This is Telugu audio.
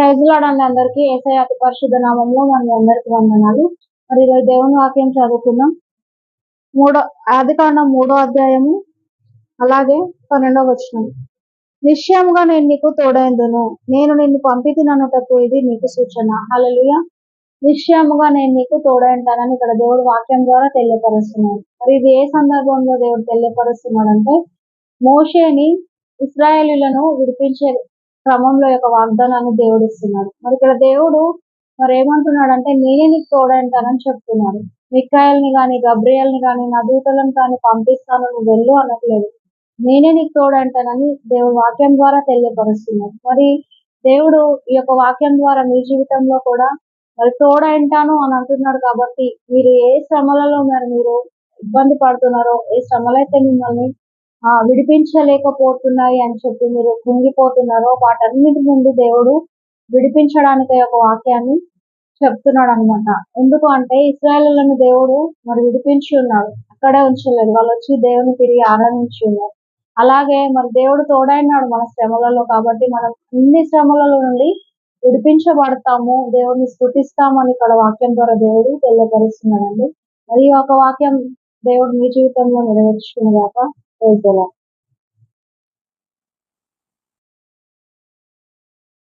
ప్రైజ్ లాడండి అందరికీ. ఏసై అతి పరిశుద్ధ నామంలో మన అందరికీ వందనాలు. మరి ఈరోజు దేవుని వాక్యం చదువుకుందాం. మూడో ఆది కాండం మూడో అధ్యాయము అలాగే పన్నెండో వచనం. నిశ్చయముగా నేను నీకు తోడైందును. నేను నిన్ను పంపితిననుటకు ఇది నీకు సూచన. అలలుయ నిశ్చయముగా నేను నీకు తోడైంటానని ఇక్కడ దేవుడు వాక్యం ద్వారా తెలియపరుస్తున్నాడు. మరి ఇది ఏ సందర్భంలో దేవుడు తెలియపరుస్తున్నాడు అంటే మోషేని ఇస్రాయేలీలను విడిపించే క్రమంలో యొక్క వాగ్దానాన్ని దేవుడు ఇస్తున్నాడు మరి ఇక్కడ దేవుడు మరి ఏమంటున్నాడు అంటే నేనే నీకు తోడంటానని చెప్తున్నాడు. మిక్కాయల్ని కానీ గబ్రియల్ని కానీ నా దూతలను కానీ పంపిస్తాను నువ్వు వెళ్ళు అనట్లేదు. నేనే నీకు తోడంటానని దేవుడు వాక్యం ద్వారా తెలియపరుస్తున్నాడు. మరి దేవుడు ఈ యొక్క వాక్యం ద్వారా మీ జీవితంలో కూడా మరి తోడంటాను అని అంటున్నాడు కాబట్టి మీరు ఏ శ్రమలలో మరి మీరు ఇబ్బంది పడుతున్నారో ఏ శ్రమలైతే మిమ్మల్ని విడిపించలేకపోతున్నాయి అని చెప్పి మీరు కుంగిపోతున్నారో వాటన్నిటి నుండి దేవుడు విడిపించడానికి ఒక వాక్యాన్ని చెప్తున్నాడు అనమాట ఎందుకు అంటే ఇస్రాయలను దేవుడు మరి విడిపించి ఉన్నాడు. అక్కడే ఉంచలేదు. వాళ్ళు వచ్చి దేవుని తిరిగి ఆరాధించి ఉన్నారు. అలాగే మరి దేవుడు తోడైనాడు మన శ్రమలలో కాబట్టి మనం అన్ని శ్రమలలో నుండి విడిపించబడతాము. దేవుడిని స్థుతిస్తామని ఇక్కడ వాక్యం ద్వారా దేవుడు తెలియపరుస్తున్నాడండి. మరి ఒక వాక్యం దేవుడు మీ జీవితంలో నెరవేర్చుకునేదాకా 饿死了。